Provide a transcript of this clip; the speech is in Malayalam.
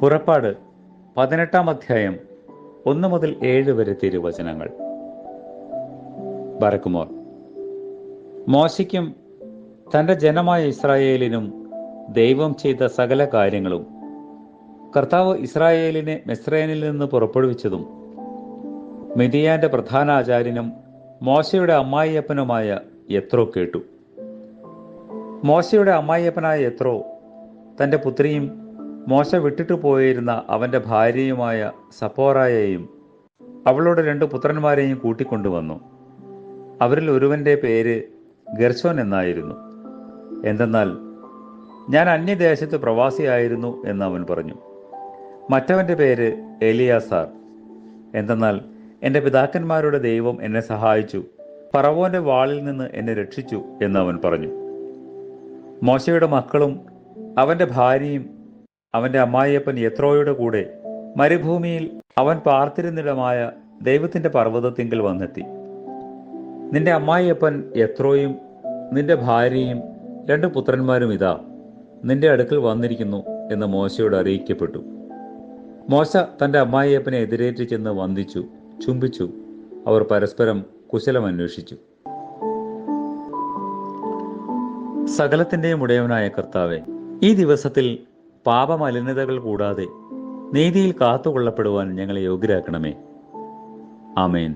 പുറപ്പാട് പതിനെട്ടാം അധ്യായം ഒന്ന് മുതൽ ഏഴ് വരെ തിരുവചനങ്ങൾ. ബറക്കുമോർ മോശയ്ക്കും തന്റെ ജനമായ ഇസ്രായേലിനും ദൈവം ചെയ്ത സകല കാര്യങ്ങളും കർത്താവ് ഇസ്രായേലിനെ മെസ്രൈനിൽ നിന്ന് പുറപ്പെടുവിച്ചതും മിതിയാന്റെ പ്രധാന ആചാര്യനും മോശയുടെ അമ്മായിയപ്പനുമായ യത്രോ കേട്ടു. മോശയുടെ അമ്മായിയപ്പനായ യത്രോ തന്റെ പുത്രിയും മോശ വിട്ടിട്ട് പോയിരുന്ന അവന്റെ ഭാര്യയുമായ സപ്പോറായെയും അവളുടെ രണ്ട് പുത്രന്മാരെയും കൂട്ടിക്കൊണ്ടുവന്നു. അവരിൽ ഒരുവന്റെ പേര് ഗർശോൻ എന്നായിരുന്നു. എന്തെന്നാൽ ഞാൻ അന്യദേശത്ത് പ്രവാസിയായിരുന്നു എന്ന് അവൻ പറഞ്ഞു. മറ്റവന്റെ പേര് എലിയാസാർ. എന്തെന്നാൽ എന്റെ പിതാക്കന്മാരുടെ ദൈവം എന്നെ സഹായിച്ചു പറവോന്റെ വാളിൽ നിന്ന് എന്നെ രക്ഷിച്ചു എന്ന് അവൻ പറഞ്ഞു. മോശയുടെ മക്കളും അവന്റെ ഭാര്യയും അവന്റെ അമ്മായിയപ്പൻ യത്രോയുടെ കൂടെ മരുഭൂമിയിൽ അവൻ പാർത്തിരുന്നിടമായ ദൈവത്തിന്റെ പർവതത്തിങ്കിൽ വന്നെത്തി. നിന്റെ അമ്മായിയപ്പൻ യത്രോയും നിന്റെ ഭാര്യയും രണ്ട് പുത്രന്മാരും ഇതാ നിന്റെ അടുക്കൽ വന്നിരിക്കുന്നു എന്ന് മോശയോട് അറിയിക്കപ്പെട്ടു. മോശ തന്റെ അമ്മായിയപ്പനെ എതിരേറ്റ് ചെന്ന് വന്ദിച്ചു ചുംബിച്ചു. അവർ പരസ്പരം കുശലം അന്വേഷിച്ചു. സകലത്തിന്റെയും ഉടയവനായ കർത്താവെ ഈ ദിവസത്തിൽ പാപമലിനതകൾ കൂടാതെ നീതിയിൽ കാത്തുകൊള്ളപ്പെടുവാൻ ഞങ്ങളെ യോഗ്യരാക്കണമേ. ആമേൻ.